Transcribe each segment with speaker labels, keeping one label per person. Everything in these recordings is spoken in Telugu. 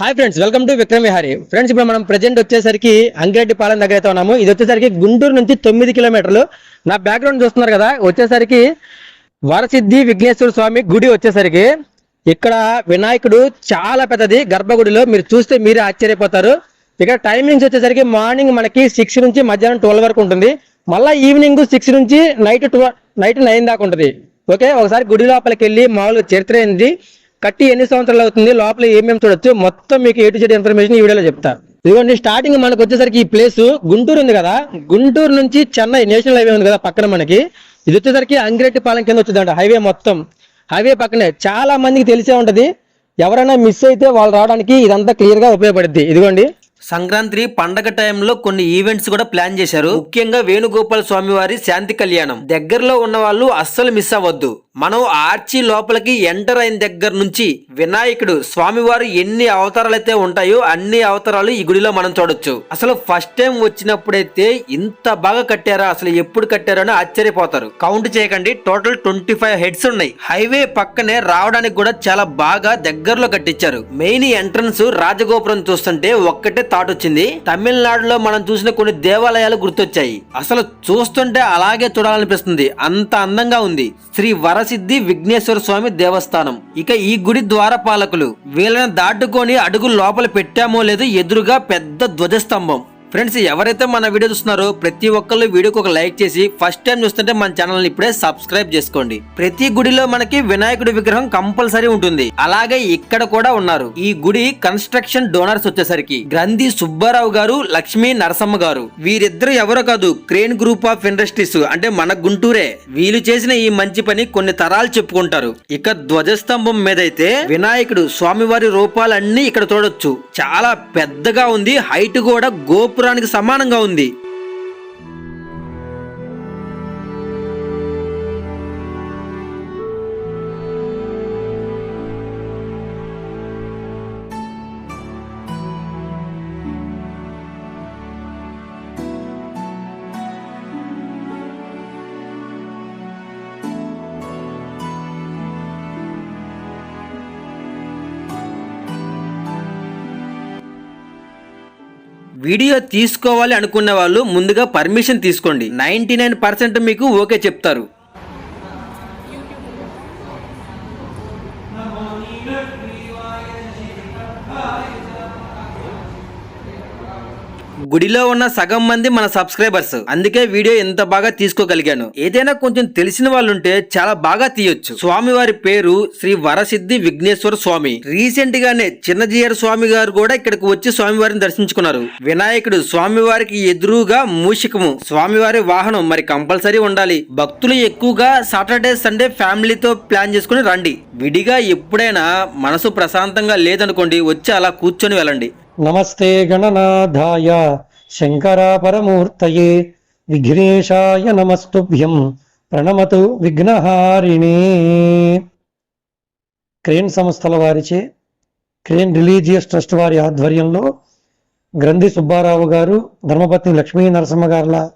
Speaker 1: Hi friends welcome to Vikram Vihari friends ఇప్పుడు మనం ప్రజెంట్ వచ్చేసరికి అంగిరెడ్డిపాలెం దగ్గర అయితే ఉన్నాము. ఇది వచ్చేసరికి గుంటూరు నుంచి తొమ్మిది కిలోమీటర్లు. నా బ్యాక్గ్రౌండ్ చూస్తున్నారు కదా వచ్చేసరికి వరసిద్ధి విఘ్నేశ్వర స్వామి గుడి వచ్చేసరికి. ఇక్కడ వినాయకుడు చాలా పెద్దది గర్భగుడిలో. మీరు చూస్తే మీరే ఆశ్చర్యపోతారు. ఇక్కడ టైమింగ్స్ వచ్చేసరికి మార్నింగ్ మనకి సిక్స్ నుంచి మధ్యాహ్నం ట్వెల్వ్ వరకు ఉంటుంది. మళ్ళీ ఈవినింగ్ సిక్స్ నుంచి నైట్ ట్వెల్వ్ నైట్ నైన్ దాకా ఉంటుంది. ఓకే ఒకసారి గుడి లోపలికి వెళ్ళి మామూలుగా చరిత్ర ఏంటి? కట్టి ఎన్ని సంవత్సరాలు అవుతుంది లోపల ఏమేమి చూడొచ్చు మొత్తం మీకు ఏ టు జెడ్ ఇన్ఫర్మేషన్ ఈ వీడియోలో చెప్తా. ఇదిగోండి స్టార్టింగ్ మనకు వచ్చేసరికి ఈ ప్లేస్ గుంటూరు ఉంది కదా. గుంటూరు నుంచి చెన్నై నేషనల్ హైవే ఉంది కదా పక్కన మనకి. ఇది వచ్చేసరికి అంగిరెడ్డి పాలెం కింద వచ్చిందంట హైవే మొత్తం. హైవే పక్కనే చాలా మందికి తెలిసే ఉంటది. ఎవరైనా మిస్ అయితే వాళ్ళు రావడానికి ఇదంతా క్లియర్గా ఉపయోగపడుద్ది. ఇదిగోండి.
Speaker 2: సంక్రాంతి పండగ టైంలో కొన్ని ఈవెంట్స్ కూడా ప్లాన్ చేశారు. ముఖ్యంగా వేణుగోపాల స్వామి వారి శాంతి కళ్యాణం. దగ్గరలో ఉన్న వాళ్ళు అస్సలు మిస్ అవ్వద్దు. మనం ఆర్చి లోపలికి ఎంటర్ అయిన దగ్గర నుంచి వినాయకుడు స్వామివారు ఎన్ని అవతారాలు అయితే ఉంటాయో అన్ని అవతారాలు ఈ గుడిలో మనం చూడొచ్చు. అసలు ఫస్ట్ టైం వచ్చినప్పుడైతే ఇంత బాగా కట్టారా? అసలు ఎప్పుడు కట్టారో అని ఆశ్చర్యపోతారు. కౌంట్ చేయకండి. టోటల్ ట్వంటీ ఫైవ్ హెడ్స్ ఉన్నాయి. హైవే పక్కనే రావడానికి కూడా చాలా బాగా దగ్గరలో కట్టించారు. మెయిన్ ఎంట్రన్స్ రాజగోపురం చూస్తుంటే ఒక్కటే థాట్ వచ్చింది. తమిళనాడులో మనం చూసిన కొన్ని దేవాలయాలు గుర్తొచ్చాయి. అసలు చూస్తుంటే అలాగే చూడాలనిపిస్తుంది. అంత అందంగా ఉంది. శ్రీ వర వరసిద్ధి విఘ్నేశ్వర స్వామి దేవస్థానం. ఇక ఈ గుడి ద్వారపాలకులు వీళ్ళని దాటుకొని అడుగు లోపల పెట్టామో లేదో ఎదురుగా పెద్ద ధ్వజస్తంభం. ఫ్రెండ్స్ ఎవరైతే మన వీడియో చూస్తున్నారో ప్రతి ఒక్కళ్ళు వీడియోకి ఒక లైక్ చేసి ఫస్ట్ టైం చూస్తుంటే మన ఛానల్ని ఇప్పుడే సబ్స్క్రైబ్ చేసుకోండి. ప్రతి గుడిలో మనకి వినాయకుడి విగ్రహం కంపల్సరీ ఉంటుంది. అలాగే ఇక్కడ కూడా ఉన్నారు. ఈ గుడి కన్స్ట్రక్షన్ డోనర్స్ వచ్చేసరికి గ్రంథి సుబ్బారావు గారు లక్ష్మీ నరసమ్మ గారు. వీరిద్దరు ఎవరో కాదు క్రేన్ గ్రూప్ ఆఫ్ ఇండస్ట్రీస్ అంటే మన గుంటూరే. వీళ్ళు చేసిన ఈ మంచి పని కొన్ని తరాలు చెప్పుకుంటారు. ఇక ధ్వజస్తంభం మీదైతే వినాయకుడు స్వామివారి రూపాలన్నీ ఇక్కడ చూడొచ్చు. చాలా పెద్దగా ఉంది హైట్ కూడా గోపు గోపురానికి సమానంగా ఉంది. వీడియో తీసుకోవాలి అనుకునే వాళ్ళు ముందుగా పర్మిషన్ తీసుకోండి. నైన్టీ నైన్ పర్సెంట్ మీకు ఓకే చెప్తారు. గుడిలో ఉన్న సగం మంది మన సబ్స్క్రైబర్స్. అందుకే వీడియో ఎంత బాగా తీసుకోగలిగాను. ఏదైనా కొంచెం తెలిసిన వాళ్ళుంటే చాలా బాగా తీయొచ్చు. స్వామి వారి పేరు శ్రీ వరసిద్ధి విఘ్నేశ్వర స్వామి. రీసెంట్ గానే చిన్నజీయర్ స్వామి గారు కూడా ఇక్కడికి వచ్చి స్వామివారిని దర్శించుకున్నారు. వినాయకుడు స్వామివారికి ఎదురుగా మూషికము. స్వామివారి వాహనం మరి కంపల్సరీ ఉండాలి. భక్తులు ఎక్కువగా సాటర్డే సండే ఫ్యామిలీతో ప్లాన్ చేసుకుని రండి. విడిగా ఎప్పుడైనా మనసు ప్రశాంతంగా లేదనుకోండి వచ్చి అలా కూర్చొని వెళ్ళండి.
Speaker 1: నమస్తే గణనాథాయ శంకరాపరమూర్తయే విఘ్నేశాయ నమస్తుభ్యం ప్రణమతు విఘ్నహారిణే. క్రేన్ సంస్థల వారిచే క్రేన్ రిలీజియస్ ట్రస్ట్ వారి ఆధ్వర్యంలో గ్రంథి సుబ్బారావు గారు ధర్మపత్ని లక్ష్మీ నరసింహ గారుల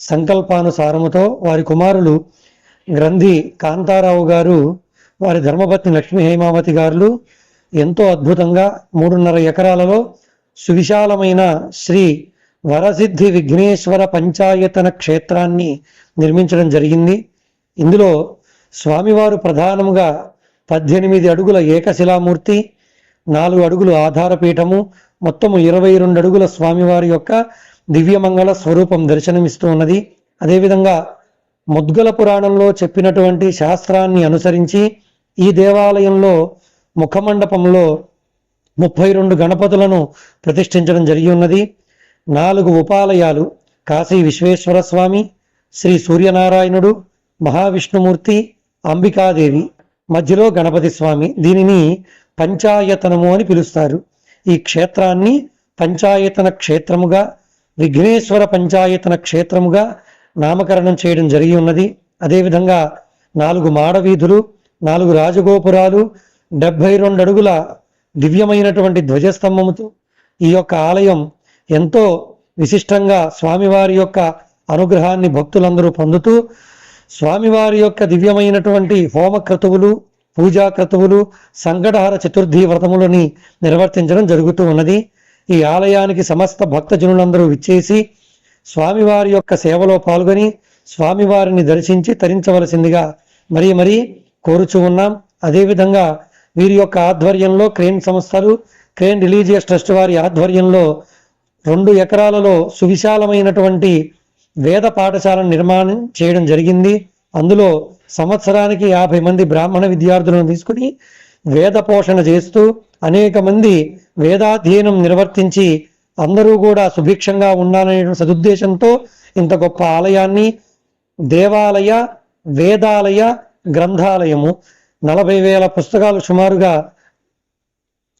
Speaker 1: సంకల్పానుసారముతో వారి కుమారులు గ్రంథి కాంతారావు గారు వారి ధర్మపత్ని లక్ష్మీ హేమావతి గారులు ఎంతో అద్భుతంగా మూడున్నర ఎకరాలలో సువిశాలమైన శ్రీ వరసిద్ధి విఘ్నేశ్వర పంచాయతన క్షేత్రాన్ని నిర్మించడం జరిగింది. ఇందులో స్వామివారు ప్రధానముగా పద్దెనిమిది అడుగుల ఏకశిలామూర్తి నాలుగు అడుగులు ఆధారపీఠము మొత్తము ఇరవై రెండు అడుగుల స్వామివారి యొక్క దివ్యమంగళ స్వరూపం దర్శనమిస్తూ ఉన్నది. అదేవిధంగా ముద్గల పురాణంలో చెప్పినటువంటి శాస్త్రాన్ని అనుసరించి ఈ దేవాలయంలో ముఖమండపంలో ముప్పై రెండు గణపతులను ప్రతిష్ఠించడం జరిగి ఉన్నది. నాలుగు ఉపాలయాలు కాశీ విశ్వేశ్వర స్వామి శ్రీ సూర్యనారాయణుడు మహావిష్ణుమూర్తి అంబికాదేవి మధ్యలో గణపతి స్వామి. దీనిని పంచాయతనము అని పిలుస్తారు. ఈ క్షేత్రాన్ని పంచాయతన క్షేత్రముగా విఘ్నేశ్వర పంచాయతన క్షేత్రముగా నామకరణం చేయడం జరిగి ఉన్నది. అదేవిధంగా నాలుగు మాడవీధులు నాలుగు రాజగోపురాలు డెబ్బై రెండు అడుగుల దివ్యమైనటువంటి ధ్వజస్తంభముతో ఈ యొక్క ఆలయం ఎంతో విశిష్టంగా స్వామివారి యొక్క అనుగ్రహాన్ని భక్తులందరూ పొందుతూ స్వామివారి యొక్క దివ్యమైనటువంటి హోమ క్రతువులు
Speaker 3: పూజా క్రతువులు సంకటహర చతుర్థి వ్రతములని నిర్వర్తించడం జరుగుతూ ఉన్నది. ఈ ఆలయానికి సమస్త భక్తజనులందరూ విచ్చేసి స్వామివారి యొక్క సేవలో పాల్గొని స్వామివారిని దర్శించి తరించవలసిందిగా మరీ మరీ కోరుచూ ఉన్నాం. అదేవిధంగా వీరి యొక్క ఆధ్వర్యంలో క్రేన్ సంస్థలు క్రేన్ రిలీజియస్ ట్రస్ట్ వారి ఆధ్వర్యంలో రెండు ఎకరాలలో సువిశాలమైనటువంటి వేద పాఠశాలను నిర్మాణం చేయడం జరిగింది. అందులో సంవత్సరానికి యాభై మంది బ్రాహ్మణ విద్యార్థులను తీసుకుని వేద పోషణ చేస్తూ అనేక మంది వేదాధ్యయనం నిర్వర్తించి అందరూ కూడా సుభిక్షంగా ఉండాలనే సదుద్దేశంతో ఇంత గొప్ప ఆలయాన్ని దేవాలయ వేదాలయ గ్రంథాలయము నలభై వేల పుస్తకాలు సుమారుగా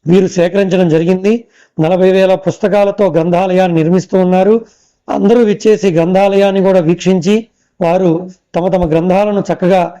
Speaker 3: వీరు సేకరించడం జరిగింది. నలభై వేల పుస్తకాలతో గ్రంథాలయాన్ని నిర్మిస్తూ ఉన్నారు. అందరూ విచ్చేసి గ్రంథాలయాన్ని కూడా వీక్షించి వారు తమ తమ గ్రంథాలను చక్కగా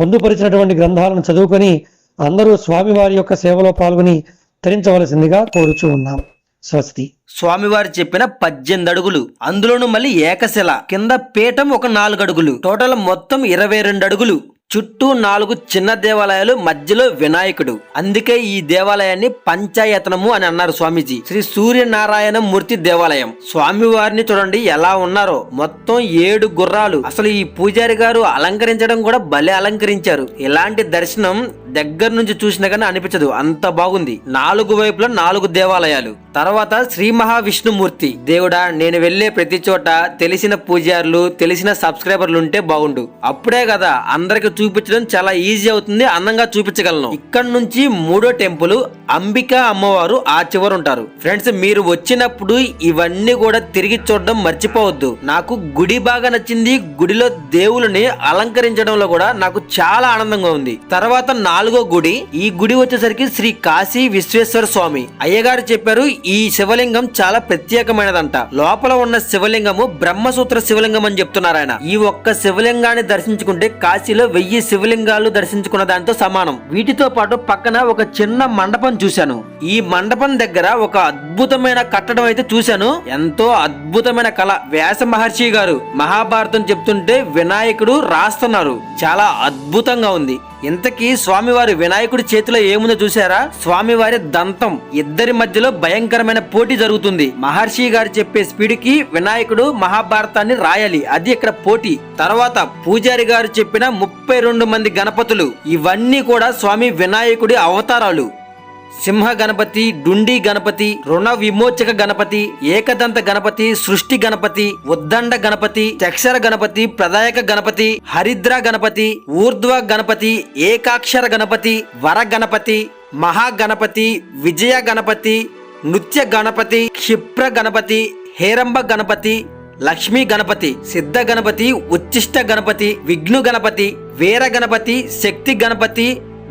Speaker 3: పొందుపరిచినటువంటి గ్రంథాలను చదువుకొని అందరూ స్వామివారి యొక్క సేవలో పాల్గొని తరించవలసిందిగా కోరుచూ ఉన్నాం. స్వస్తి.
Speaker 2: స్వామివారు చెప్పిన పద్దెనిమిది అడుగులు అందులోను మళ్ళీ ఏకశిల. కింద పీఠం ఒక నాలుగు అడుగులు టోటల్ మొత్తం ఇరవై రెండు అడుగులు. చుట్టూ నాలుగు చిన్న దేవాలయాలు మధ్యలో వినాయకుడు. అందుకే ఈ దేవాలయాన్ని పంచాయతనము అని అన్నారు స్వామీజీ. శ్రీ సూర్యనారాయణ మూర్తి దేవాలయం. స్వామివారిని చూడండి ఎలా ఉన్నారో. మొత్తం ఏడు గుర్రాలు. అసలు ఈ పూజారి గారు అలంకరించడం కూడా భలే అలంకరించారు. ఇలాంటి దర్శనం దగ్గర నుంచి చూసినా కానీ అనిపించదు. అంత బాగుంది. నాలుగు వైపులా నాలుగు దేవాలయాలు. తర్వాత శ్రీ మహావిష్ణుమూర్తి. దేవుడా నేను వెళ్ళే ప్రతి చోట తెలిసిన పూజారులు తెలిసిన సబ్స్క్రైబర్లు ఉంటే బాగుండు. అప్పుడే కదా అందరికి చూపించడం చాలా ఈజీ అవుతుంది అందంగా చూపించగలను. ఇక్కడ నుంచి మూడో టెంపుల్ అంబిక అమ్మవారు ఆ చివరు ఉంటారు. ఫ్రెండ్స్ మీరు వచ్చినప్పుడు ఇవన్నీ కూడా తిరిగి చూడడం మర్చిపోవద్దు. నాకు గుడి బాగా నచ్చింది గుడిలో దేవుళ్ళని అలంకరించడంలో కూడా నాకు చాలా ఆనందంగా ఉంది. తర్వాత నాలుగు నాలుగో గుడి. ఈ గుడి వచ్చేసరికి శ్రీ కాశీ విశ్వేశ్వర స్వామి. అయ్యగారు చెప్పారు ఈ శివలింగం చాలా ప్రత్యేకమైనదంట. లోపల ఉన్న శివలింగము బ్రహ్మసూత్ర శివలింగం అని చెప్తున్నారు ఆయన. ఈ ఒక్క శివలింగాన్ని దర్శించుకుంటే కాశీలో వెయ్యి శివలింగాలు దర్శించుకున్న దానితో సమానం. వీటితో పాటు పక్కన ఒక చిన్న మండపం చూశాను. ఈ మండపం దగ్గర ఒక అద్భుతమైన కట్టడం అయితే చూశాను. ఎంతో అద్భుతమైన కళ. వ్యాస మహర్షి గారు మహాభారతం చెప్తుంటే వినాయకుడు రాస్తున్నారు. చాలా అద్భుతంగా ఉంది. ఇంతకీ స్వామివారి వినాయకుడి చేతిలో ఏముందో చూసారా స్వామివారి దంతం. ఇద్దరి మధ్యలో భయంకరమైన పోటీ జరుగుతుంది. మహర్షి గారు చెప్పే స్పీడ్కి వినాయకుడు మహాభారతాన్ని రాయాలి. అది ఇక్కడ పోటీ. తర్వాత పూజారి గారు చెప్పిన ముప్పై రెండు మంది గణపతులు. ఇవన్నీ కూడా స్వామి వినాయకుడి అవతారాలు. సింహ గణపతి డుండి గణపతి రుణ విమోచక గణపతి ఏకదంత గణపతి సృష్టి గణపతి ఉద్దండ గణపతి చక్షర గణపతి ప్రదాయక గణపతి హరిద్ర గణపతి ఊర్ధ్వ గణపతి ఏకాక్షర గణపతి వర గణపతి మహాగణపతి విజయ గణపతి నృత్య గణపతి క్షిప్ర గణపతి హేరంబ గణపతి లక్ష్మీ గణపతి సిద్ధ గణపతి ఉచ్చిష్ట గణపతి విఘ్ను గణపతి వీర గణపతి శక్తి గణపతి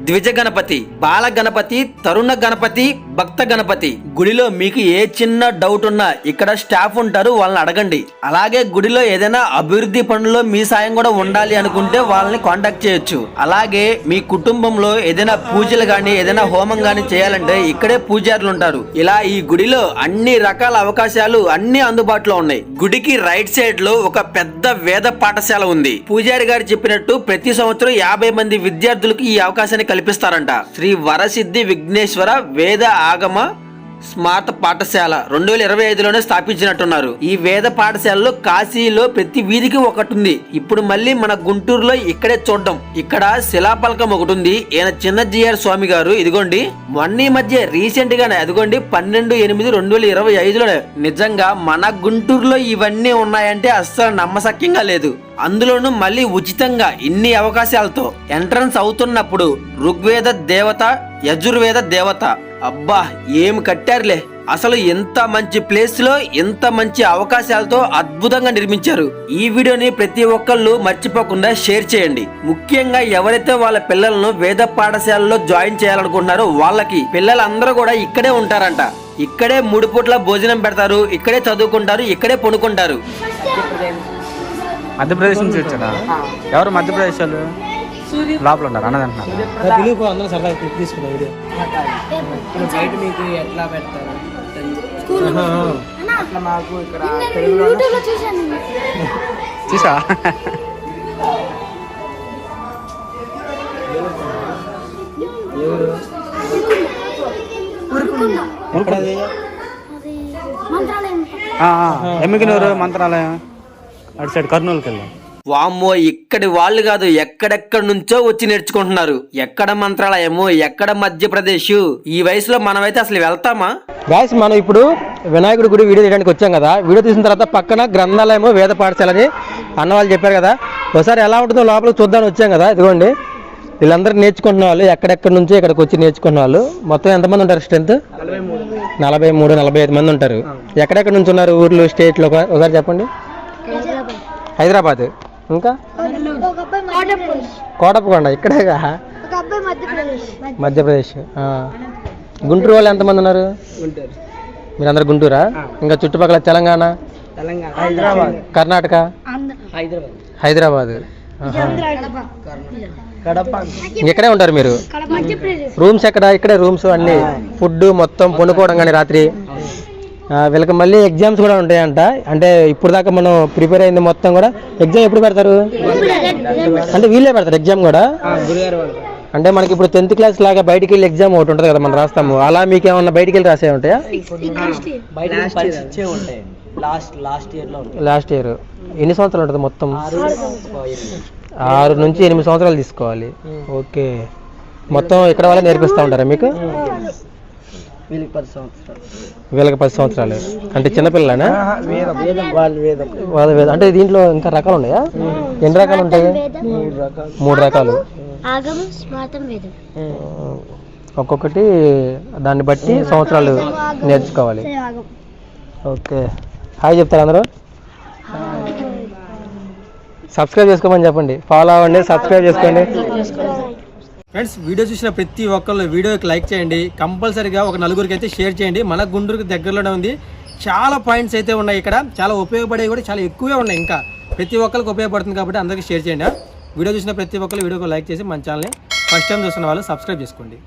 Speaker 2: ద్విజ గణపతి బాల గణపతి తరుణ గణపతి భక్త గణపతి గుడిలో మీకు ఏ చిన్న డౌట్ ఉన్నా ఇక్కడ స్టాఫ్ ఉంటారు వాళ్ళని అడగండి. అలాగే గుడిలో ఏదైనా అభివృద్ధి పనుల్లో మీ సాయం కూడా ఉండాలి అనుకుంటే వాళ్ళని కాంటాక్ట్ చేయొచ్చు. అలాగే మీ కుటుంబంలో ఏదైనా పూజలు కానీ ఏదైనా హోమం కానీ చేయాలంటే ఇక్కడే పూజారులు ఉంటారు. ఇలా ఈ గుడిలో అన్ని రకాల అవకాశాలు అన్ని అందుబాటులో ఉన్నాయి. గుడికి రైట్ సైడ్లో ఒక పెద్ద వేద పాఠశాల ఉంది. పూజారి గారు చెప్పినట్టు ప్రతి సంవత్సరం యాభై మంది విద్యార్థులకు ఈ అవకాశాన్ని కల్పిస్తారంట. శ్రీ వరసిద్ధి విఘ్నేశ్వర వేద ఆగమ స్మార్ట్ పాఠశాల రెండు వేల ఇరవై ఐదులోనే స్థాపించినట్టున్నారు. ఈ వేద పాఠశాలలో కాశీలో ప్రతి వీధికి ఒకటి ఉంది ఇప్పుడు మళ్ళీ మన గుంటూరులో ఇక్కడే చూడడం. ఇక్కడ శిలాపలకం ఒకటి ఉంది ఈయన చిన్న జిఆర్ స్వామి గారు ఇదిగోండి. మొన్న మధ్య రీసెంట్ గానే అదిగోండి పన్నెండు ఎనిమిది రెండు వేల ఇరవై ఐదులోనే. నిజంగా మన గుంటూరులో ఇవన్నీ ఉన్నాయంటే అస్సలు నమ్మసక్యంగా లేదు. అందులోనూ మళ్ళీ ఉచితంగా ఇన్ని అవకాశాలతో ఎంట్రన్స్ అవుతున్నప్పుడు ఋగ్వేద దేవత యజుర్వేద దేవత. అబ్బా ఏం కట్టారులే. అసలు ఎంత మంచి ప్లేస్లో ఎంత మంచి అవకాశాలతో అద్భుతంగా నిర్మించారు. ఈ వీడియోని ప్రతి ఒక్కళ్ళు మర్చిపోకుండా షేర్ చేయండి. ముఖ్యంగా ఎవరైతే వాళ్ళ పిల్లలను వేద పాఠశాలలో జాయిన్ చేయాలనుకుంటున్నారో వాళ్ళకి పిల్లలందరూ కూడా ఇక్కడే ఉంటారంట. ఇక్కడే మూడు పూట్ల భోజనం పెడతారు ఇక్కడే చదువుకుంటారు ఇక్కడే పనుకుంటారు
Speaker 4: మధ్యప్రదేశ్ నుంచి వచ్చారా? ఎవరు మధ్యప్రదేశ్ వాళ్ళు? లోపల ఉన్నారు అన్నది
Speaker 1: తెలుగు అందరూ సరదా క్లిక్ తీసుకున్నాం వీడియో
Speaker 5: బయట మీకు ఎట్లా పెడతారు? అట్లా మాకు ఇక్కడ
Speaker 4: చూసా ఎమ్మికినూరు మంత్రాలయం. అటు సైడ్ కర్నూలుకి వెళ్ళాం
Speaker 2: వామ్మో ఇక్కడి వాళ్ళు కాదు ఎక్కడెక్కడ నుంచో వచ్చి నేర్చుకుంటున్నారు. ఎక్కడ మంత్రాలయము ఎక్కడ మధ్యప్రదేశ్? ఈ వయసులో మనమైతే అసలు వెళ్తామా?
Speaker 1: గాయస్ మనం ఇప్పుడు వినాయకుడి గుడి వీడియో తీయడానికి వచ్చాం కదా. వీడియో తీసిన తర్వాత పక్కన గ్రంథాలయము వేద పాఠశాలని అన్న వాళ్ళు చెప్పారు కదా. ఒకసారి ఎలా ఉంటుందో లోపలికి చూద్దామని వచ్చాం కదా. ఇదిగోండి. వీళ్ళందరూ నేర్చుకుంటున్న వాళ్ళు ఎక్కడెక్కడి నుంచో ఇక్కడికి వచ్చి నేర్చుకున్న వాళ్ళు. మొత్తం ఎంతమంది ఉంటారు స్ట్రెంత్? నలభై మూడు నలభై ఐదు మంది ఉంటారు. ఎక్కడెక్కడ నుంచి ఉన్నారు ఊర్లు స్టేట్లు? ఒక- ఒకసారి చెప్పండి. హైదరాబాద్. ఇంకా? కోటప్పకొండ ఇక్కడేగా? మధ్యప్రదేశ్. ఆ. గుంటూరు వాళ్ళు ఎంతమంది ఉన్నారు? మీరందరు గుంటూరా? ఇంకా చుట్టుపక్కల తెలంగాణ?
Speaker 5: తెలంగాణ. హైదరాబాద్.
Speaker 1: కర్ణాటక?
Speaker 5: హైదరాబాద్.
Speaker 1: హైదరాబాద్. ఆహా.
Speaker 5: కడప.
Speaker 1: ఇక్కడే ఉంటారు మీరు? రూమ్స్ ఎక్కడ? ఇక్కడే రూమ్స్ అన్ని. ఫుడ్ మొత్తం పండుకోవడం కానీ రాత్రి? వీళ్ళకి మళ్ళీ ఎగ్జామ్స్ కూడా ఉంటాయంట. అంటే ఇప్పుడు దాకా మనం ప్రిపేర్ అయింది మొత్తం కూడా ఎగ్జామ్ ఎప్పుడు పెడతారు? అంటే వీళ్ళే పెడతారు ఎగ్జామ్ కూడా? అంటే మనకి ఇప్పుడు టెన్త్ క్లాస్ లాగా బయటికి వెళ్ళి ఎగ్జామ్ ఒకటి ఉంటుంది కదా మనం రాస్తాము. అలా మీకు ఏమన్నా బయటికి వెళ్ళి రాసే ఉంటాయా?
Speaker 5: లాస్ట్ ఇయర్
Speaker 1: లాస్ట్ ఇయర్ ఎన్ని సంవత్సరాలు ఉంటుంది మొత్తం? ఆరు నుంచి ఎనిమిది సంవత్సరాలు తీసుకోవాలి. ఓకే. మొత్తం ఇక్కడ వాళ్ళే నేర్పిస్తూ ఉంటారా మీకు?
Speaker 5: వీళ్ళకి పది సంవత్సరాలు.
Speaker 1: వీళ్ళకి పది సంవత్సరాలు. అంటే చిన్నపిల్లనా
Speaker 5: వేదం. వేదం వాళ్ళు వేదం.
Speaker 1: వాళ్ళ వేద- అంటే దీంట్లో ఇంకా రకాలు ఉన్నాయా? ఎన్ని రకాలు ఉంటాయి?
Speaker 5: మూడు రకాలు.
Speaker 1: మూడు రకాలు.
Speaker 6: ఆగమం స్మాతం వేదం.
Speaker 1: ఒక్కొక్కటి దాన్ని బట్టి సంవత్సరాలు నేర్చుకోవాలి. ఓకే. హాయ్ చెప్తారు అందరూ? సబ్స్క్రైబ్ చేసుకోమని చెప్పండి. ఫాలో అవ్వండి సబ్స్క్రైబ్ చేసుకోండి. ఫ్రెండ్స్ వీడియో చూసిన ప్రతి ఒక్కళ్ళు వీడియోకి లైక్ చేయండి. కంపల్సరీగా ఒక నలుగురికి అయితే షేర్ చేయండి. మన గుండూరుకి దగ్గరలోనే ఉంది. చాలా పాయింట్స్ అయితే ఉన్నాయి ఇక్కడ. చాలా ఉపయోగపడేవి కూడా చాలా ఎక్కువే ఉన్నాయి ఇంకా. ప్రతి ఒక్కరికి ఉపయోగపడుతుంది కాబట్టి అందరికీ షేర్ చేయండి. వీడియో చూసిన ప్రతి ఒక్కరు వీడియోకి లైక్ చేసి మన ఛానల్ని ఫస్ట్ టైం చూస్తున్న వాళ్ళు సబ్స్క్రైబ్ చేసుకోండి.